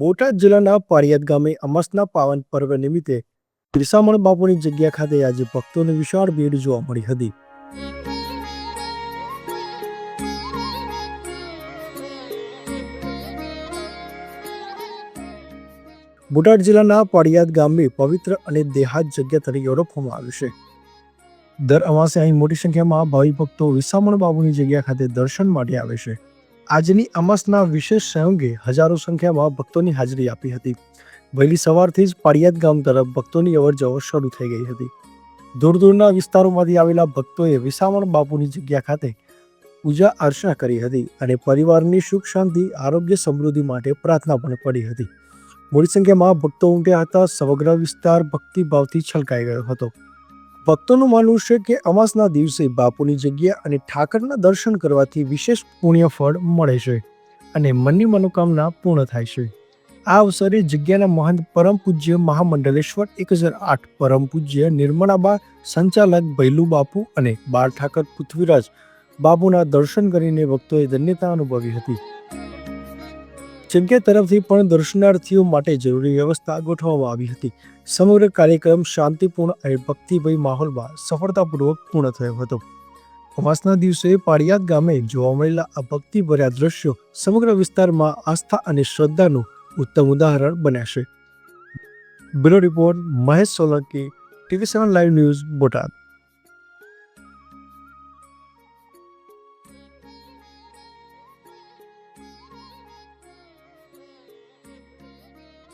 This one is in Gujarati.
બોટાદ જિલ્લાના પારિયાદ ગામે અમાસના પાવન પર્વ નિમિત્તે ત્રિસામણ બાપુની જગ્યા ખાતે આજે ભક્તોની વિશાળ ભીડ જોવા મળી હતી. બોટાદ જિલ્લાના પાડિયાદ ગામને પવિત્ર અને દેહાત જગ્યા તરીકે ઓળખવામાં આવ્યું છે. દર અમાસે અહીં મોટી સંખ્યામાં ભાવિ ભક્તો વિસામણ બાબુની જગ્યા ખાતે દર્શન માટે આવે છે. આજની અમાસના વિશેષ સંયોગે હજારો સંખ્યામાં ભક્તોની હાજરી આપી હતી. વહેલી સવારથી જ પાડિયાદ ગામ તરફ ભક્તોની અવરજવર શરૂ થઈ ગઈ હતી. દૂર દૂરના વિસ્તારોમાંથી આવેલા ભક્તોએ વિસામણ બાપુની જગ્યા ખાતે પૂજા અર્ચના કરી હતી અને પરિવારની સુખ શાંતિ, આરોગ્ય સમૃદ્ધિ માટે પ્રાર્થના પણ પડી હતી. મોટી સંખ્યામાં ભક્તો ઉમટ્યા હતા. સમગ્ર વિસ્તાર ભક્તિભાવથી છલકાઈ ગયો હતો. ભક્તોનું માનવું છે કે અમાસના દિવસે બાપુની જગ્યા અને ઠાકરના દર્શન કરવાથી વિશેષ પુણ્ય ફળ મળે છે અને મનની મનોકામના પૂર્ણ થાય છે. આ અવસરે જગ્યાના મહંત પરમ પૂજ્ય મહામંડલેશ્વર એક હજાર આઠ પરમ પૂજ્ય નિર્મળાબા, સંચાલક ભૈલુ બાપુ અને બાળ ઠાકર પૃથ્વીરાજ બાપુના દર્શન કરીને ભક્તોએ ધન્યતા અનુભવી હતી. જગ્યા તરફથી પણ દર્શનાર્થીઓ માટે જરૂરી વ્યવસ્થા ગોઠવવામાં આવી હતી. સમગ્ર કાર્યક્રમ શાંતિપૂર્ણ અને ભક્તિભય માહોલમાં સફળતાપૂર્વક પૂર્ણ થયો હતો. અમાસના દિવસે પાળિયાદ ગામે જોવા મળેલા આ ભક્તિભર્યા દ્રશ્યો સમગ્ર વિસ્તારમાં આસ્થા અને શ્રદ્ધાનું ઉત્તમ ઉદાહરણ બન્યા છે. Bureau report Mahesh Solanki, TV seven live news Botad.